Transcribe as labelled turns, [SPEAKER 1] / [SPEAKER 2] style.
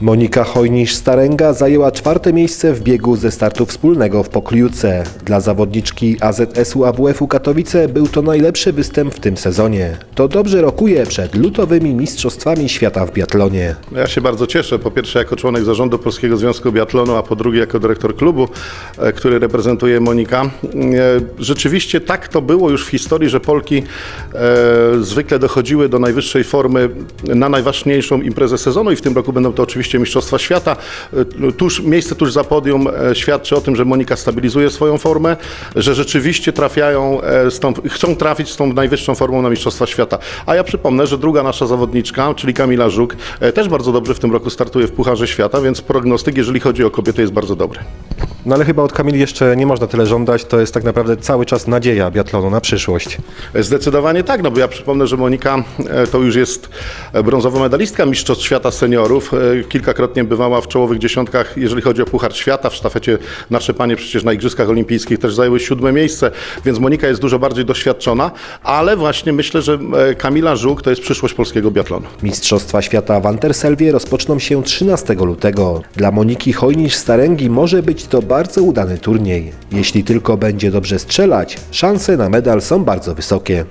[SPEAKER 1] Monika Hojnisz-Starenga zajęła czwarte miejsce w biegu ze startu wspólnego w Pokliuce. Dla zawodniczki AZS-u AWF-u Katowice był to najlepszy występ w tym sezonie. To dobrze rokuje przed lutowymi Mistrzostwami Świata w biatlonie.
[SPEAKER 2] Ja się bardzo cieszę. Po pierwsze jako członek zarządu Polskiego Związku Biatlonu, a po drugie jako dyrektor klubu, e, który reprezentuje Monika. E, Rzeczywiście tak to było już w historii, że Polki e, zwykle dochodziły do najwyższej formy na najważniejszą imprezę sezonu i w tym roku będą to oczywiście Mistrzostwa Świata. E, Tuż, miejsce tuż za podium e, świadczy o tym, że Monika stabilizuje swoją formę, że rzeczywiście trafiają e, tą, chcą trafić z tą najwyższą formą na Mistrzostwa Świata. A ja przypomnę, że druga nasza zawodniczka, czyli Kamila Żuk, też bardzo dobrze w tym roku startuje w Pucharze Świata, więc prognostyk, jeżeli chodzi o kobiety, jest bardzo dobry.
[SPEAKER 1] No ale chyba od Kamili jeszcze nie można tyle żądać, to jest tak naprawdę cały czas nadzieja biatlonu na przyszłość.
[SPEAKER 2] Zdecydowanie tak, no bo ja przypomnę, że Monika e, to już jest brązowa medalistka Mistrzostw Świata Seniorów. E, Kilkakrotnie bywała w czołowych dziesiątkach, jeżeli chodzi o Puchar Świata. W sztafecie nasze panie przecież na Igrzyskach Olimpijskich też zajęły siódme miejsce, więc Monika jest dużo bardziej doświadczona, ale właśnie myślę, że e, Kamila Żuk to jest przyszłość polskiego biatlonu.
[SPEAKER 1] Mistrzostwa Świata w Anterselwie rozpoczną się 13 lutego. Dla Moniki Hojnisz-Starengi może być to bardzo udany turniej. Jeśli tylko będzie dobrze strzelać, szanse na medal są bardzo wysokie.